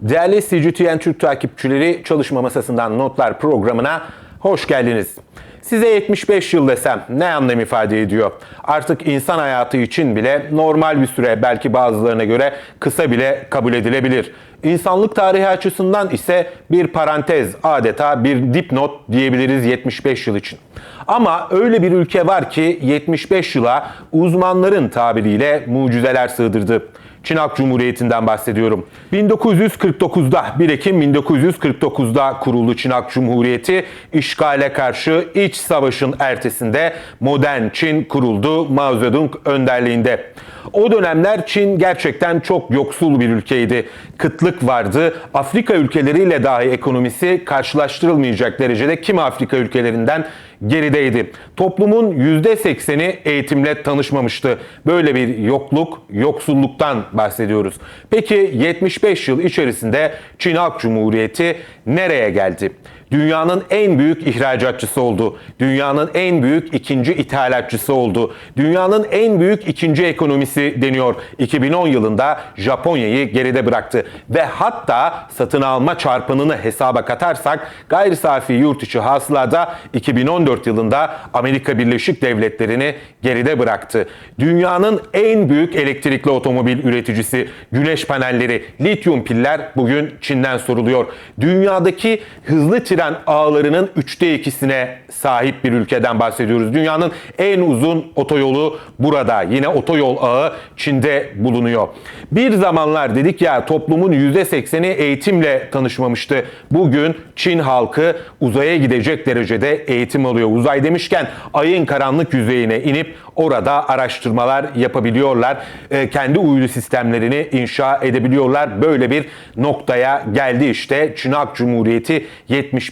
Değerli CGTN Türk takipçileri çalışma masasından notlar programına hoş geldiniz. Size 75 yıl desem ne anlam ifade ediyor? Artık insan hayatı için bile normal bir süre belki bazılarına göre kısa bile kabul edilebilir. İnsanlık tarihi açısından ise bir parantez adeta bir dipnot diyebiliriz 75 yıl için. Ama öyle bir ülke var ki 75 yıla uzmanların tabiriyle mucizeler sığdırdı. Çin Halk Cumhuriyeti'nden bahsediyorum. 1949'da 1 Ekim 1949'da kuruldu Çin Halk Cumhuriyeti. İşgale karşı iç savaşın ertesinde modern Çin kuruldu Mao Zedong önderliğinde. O dönemler Çin gerçekten çok yoksul bir ülkeydi. Kıtlık vardı. Afrika ülkeleriyle dahi ekonomisi karşılaştırılmayacak derecede kimi Afrika ülkelerinden gerideydi. Toplumun %80'i eğitimle tanışmamıştı. Böyle bir yokluk, yoksulluktan bahsediyoruz. Peki 75 yıl içerisinde Çin Halk Cumhuriyeti nereye geldi? Dünyanın en büyük ihracatçısı oldu. Dünyanın en büyük ikinci ithalatçısı oldu. Dünyanın en büyük ikinci ekonomisi deniyor. 2010 yılında Japonya'yı geride bıraktı. Ve hatta satın alma çarpanını hesaba katarsak gayri safi yurt içi hasılada 2014 yılında Amerika Birleşik Devletleri'ni geride bıraktı. Dünyanın en büyük elektrikli otomobil üreticisi, güneş panelleri, lityum piller bugün Çin'den soruluyor. Dünyadaki hızlı tren ağlarının üçte ikisine sahip bir ülkeden bahsediyoruz. Dünyanın en uzun otoyolu burada. Yine otoyol ağı Çin'de bulunuyor. Bir zamanlar dedik ya toplumun %80'i eğitimle tanışmamıştı. Bugün Çin halkı uzaya gidecek derecede eğitim alıyor. Uzay demişken ayın karanlık yüzeyine inip orada araştırmalar yapabiliyorlar. Ee, kendi uydu sistemlerini inşa edebiliyorlar. Böyle bir noktaya geldi işte Çin Halk Cumhuriyeti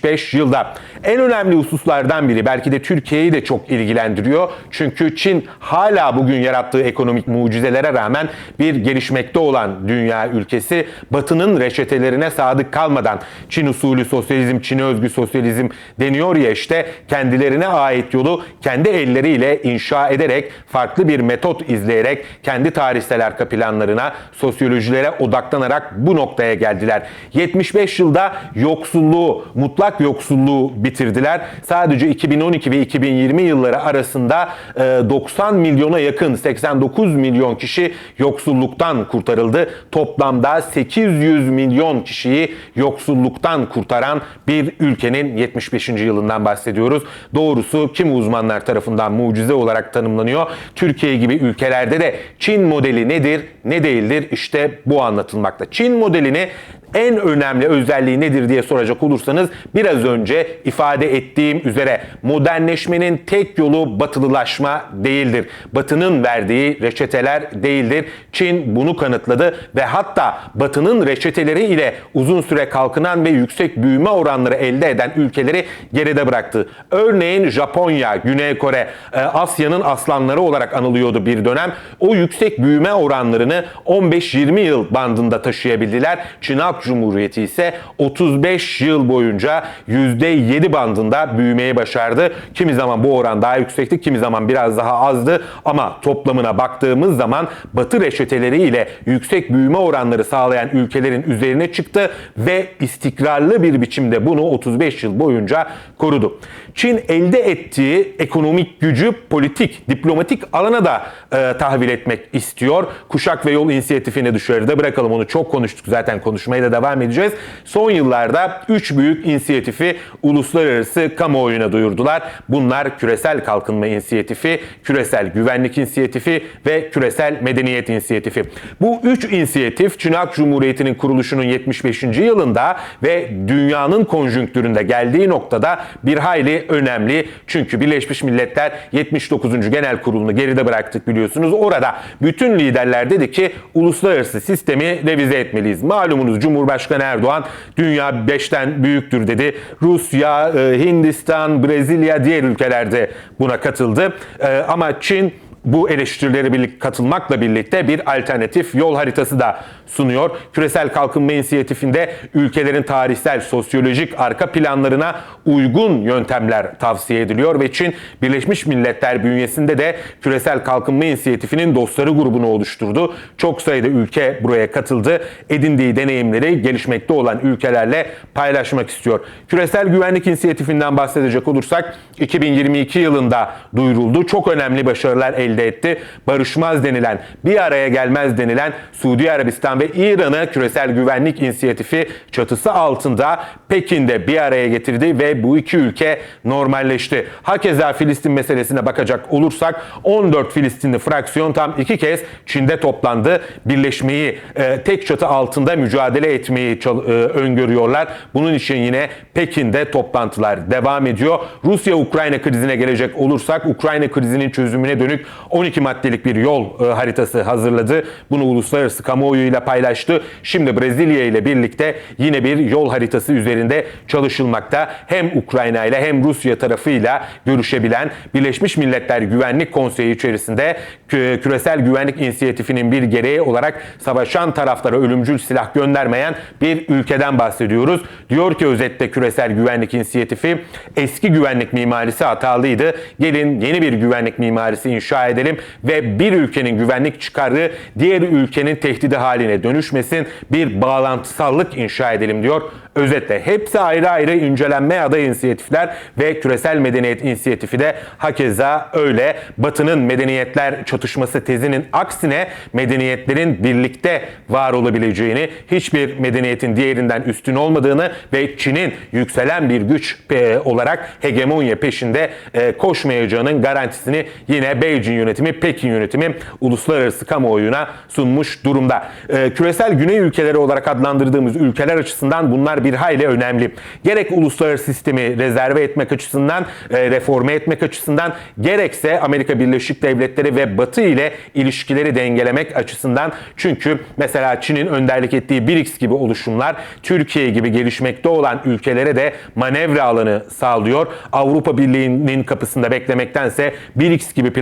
75 yılda. En önemli hususlardan biri belki de Türkiye'yi de çok ilgilendiriyor. Çünkü Çin hala bugün yarattığı ekonomik mucizelere rağmen bir gelişmekte olan dünya ülkesi. Batı'nın reçetelerine sadık kalmadan Çin usulü sosyalizm, Çin'e özgü sosyalizm deniyor ya işte kendilerine ait yolu kendi elleriyle inşa ederek farklı bir metot izleyerek kendi tarihsel arka planlarına, sosyolojilere odaklanarak bu noktaya geldiler. 75 yılda yoksulluğu, mutlak yoksulluğu bitirdiler. Sadece 2012 ve 2020 yılları arasında e, 90 milyona yakın 89 milyon kişi yoksulluktan kurtarıldı. Toplamda 800 milyon kişiyi yoksulluktan kurtaran bir ülkenin 75. yılından bahsediyoruz. Doğrusu kim uzmanlar tarafından mucize olarak tanımlanıyor. Türkiye gibi ülkelerde de Çin modeli nedir, ne değildir işte bu anlatılmakta. Çin modelini en önemli özelliği nedir diye soracak olursanız biraz önce ifade ettiğim üzere modernleşmenin tek yolu batılılaşma değildir. Batının verdiği reçeteler değildir. Çin bunu kanıtladı ve hatta batının reçeteleri ile uzun süre kalkınan ve yüksek büyüme oranları elde eden ülkeleri geride bıraktı. Örneğin Japonya, Güney Kore, e, Asya'nın aslanları olarak anılıyordu bir dönem. O yüksek büyüme oranlarını 15-20 yıl bandında taşıyabildiler. Çin Halk Cumhuriyeti ise 35 yıl boyunca %7 bandında büyümeyi başardı. Kimi zaman bu oran daha yüksekti, kimi zaman biraz daha azdı ama toplamına baktığımız zaman Batı reçeteleri ile yüksek büyüme oranları sağlayan ülkelerin üzerine çıktı ve istikrarlı bir biçimde bunu 35 yıl boyunca korudu. Çin elde ettiği ekonomik gücü politik, diplomatik alana da e, tahvil etmek istiyor. Kuşak ve Yol inisiyatifini dışarıda bırakalım onu çok konuştuk zaten konuşmaya da devam edeceğiz. Son yıllarda 3 büyük inisiyatifi uluslararası kamuoyuna duyurdular. Bunlar Küresel Kalkınma İnisiyatifi, Küresel Güvenlik İnisiyatifi ve Küresel Medeniyet İnisiyatifi. Bu 3 inisiyatif Çin Halk Cumhuriyeti'nin kuruluşunun 75. yılında ve dünyanın konjonktüründe geldiği noktada bir hayli önemli. Çünkü Birleşmiş Milletler 79. Genel Kurulu'nu geride bıraktık biliyorsunuz. Orada bütün liderler dedi ki uluslararası sistemi revize etmeliyiz. Malumunuz Cumhurbaşkanı Erdoğan dünya 5'ten büyüktür dedi. Rusya, e, Hindistan, Brezilya diğer ülkelerde buna katıldı. E, Ama Çin bu eleştirileri birlikte katılmakla birlikte bir alternatif yol haritası da sunuyor. Küresel Kalkınma İnisiyatifi'nde ülkelerin tarihsel, sosyolojik arka planlarına uygun yöntemler tavsiye ediliyor ve Çin Birleşmiş Milletler bünyesinde de Küresel Kalkınma İnisiyatifi'nin dostları grubunu oluşturdu. Çok sayıda ülke buraya katıldı. Edindiği deneyimleri gelişmekte olan ülkelerle paylaşmak istiyor. Küresel Güvenlik İnisiyatifinden bahsedecek olursak 2022 yılında duyuruldu. Çok önemli başarılar elde etti. Barışmaz denilen, bir araya gelmez denilen Suudi Arabistan ve İran'ı Küresel Güvenlik İnisiyatifi çatısı altında Pekin'de bir araya getirdi ve bu iki ülke normalleşti. Hakeza Filistin meselesine bakacak olursak 14 Filistinli fraksiyon tam iki kez Çin'de toplandı. Birleşmeyi e, tek çatı altında mücadele etmeyi e, öngörüyorlar. Bunun için yine Pekin'de toplantılar devam ediyor. Rusya-Ukrayna krizine gelecek olursak Ukrayna krizinin çözümüne dönük 12 maddelik bir yol e, haritası hazırladı. Bunu uluslararası kamuoyuyla paylaştı. Şimdi Brezilya ile birlikte yine bir yol haritası üzerinde çalışılmakta. Hem Ukrayna ile hem Rusya tarafıyla görüşebilen Birleşmiş Milletler Güvenlik Konseyi içerisinde kü- küresel güvenlik inisiyatifinin bir gereği olarak savaşan taraflara ölümcül silah göndermeyen bir ülkeden bahsediyoruz. Diyor ki özetle küresel güvenlik inisiyatifi eski güvenlik mimarisi hatalıydı. Gelin yeni bir güvenlik mimarisi inşa edelim ve bir ülkenin güvenlik çıkarı diğer ülkenin tehdidi haline dönüşmesin. Bir bağlantısallık inşa edelim diyor. Özetle hepsi ayrı ayrı incelenmeye aday inisiyatifler ve küresel medeniyet inisiyatifi de hakeza öyle. Batı'nın medeniyetler çatışması tezinin aksine medeniyetlerin birlikte var olabileceğini, hiçbir medeniyetin diğerinden üstün olmadığını ve Çin'in yükselen bir güç e, olarak hegemonya peşinde e, koşmayacağının garantisini yine Beijing yönetimi, Pekin yönetimi uluslararası kamuoyuna sunmuş durumda. E, Küresel güney ülkeleri olarak adlandırdığımız ülkeler açısından bunlar bir hayli önemli. Gerek uluslararası sistemi rezerve etmek açısından, e, reforme etmek açısından, gerekse Amerika Birleşik Devletleri ve Batı ile ilişkileri dengelemek açısından. Çünkü mesela Çin'in önderlik ettiği BRICS gibi oluşumlar Türkiye gibi gelişmekte olan ülkelere de manevra alanı sağlıyor. Avrupa Birliği'nin kapısında beklemektense BRICS gibi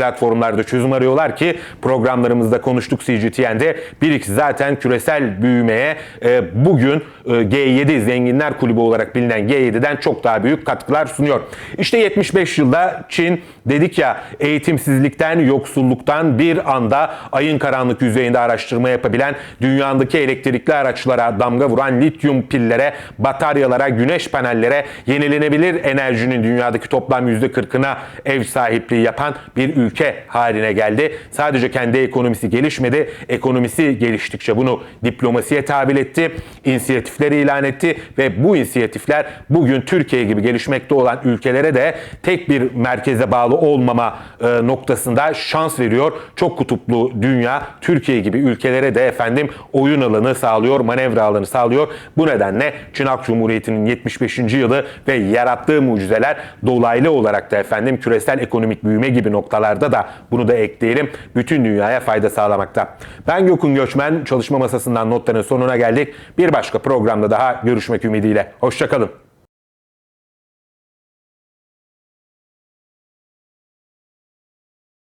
platformlarda çözüm arıyorlar ki programlarımızda konuştuk CGTN'de. BRICS zaten küresel büyümeye e, bugün e, G7 Zenginler Kulübü olarak bilinen G7'den çok daha büyük katkılar sunuyor. İşte 75 yılda Çin dedik ya eğitimsizlikten, yoksulluktan bir anda ayın karanlık yüzeyinde araştırma yapabilen, dünyadaki elektrikli araçlara damga vuran lityum pillere, bataryalara, güneş panellere, yenilenebilir enerjinin dünyadaki toplam %40'ına ev sahipliği yapan bir ülke haline geldi. Sadece kendi ekonomisi gelişmedi, ekonomisi geliştikçe bunu diplomasiye tahvil etti, inisiyatifleri ilan etti ve bu inisiyatifler bugün Türkiye gibi gelişmekte olan ülkelere de tek bir merkeze bağlı olmama e, noktasında şans veriyor. Çok kutuplu dünya Türkiye gibi ülkelere de efendim oyun alanı sağlıyor, manevra alanı sağlıyor. Bu nedenle Çin Halk Cumhuriyeti'nin 75. yılı ve yarattığı mucizeler dolaylı olarak da efendim küresel ekonomik büyüme gibi noktalarda da bunu da ekleyelim. Bütün dünyaya fayda sağlamakta. Ben Gökün Göçmen çalışma masasından notların sonuna geldik. Bir başka programda daha görüşmek ümidiyle. Hoşçakalın.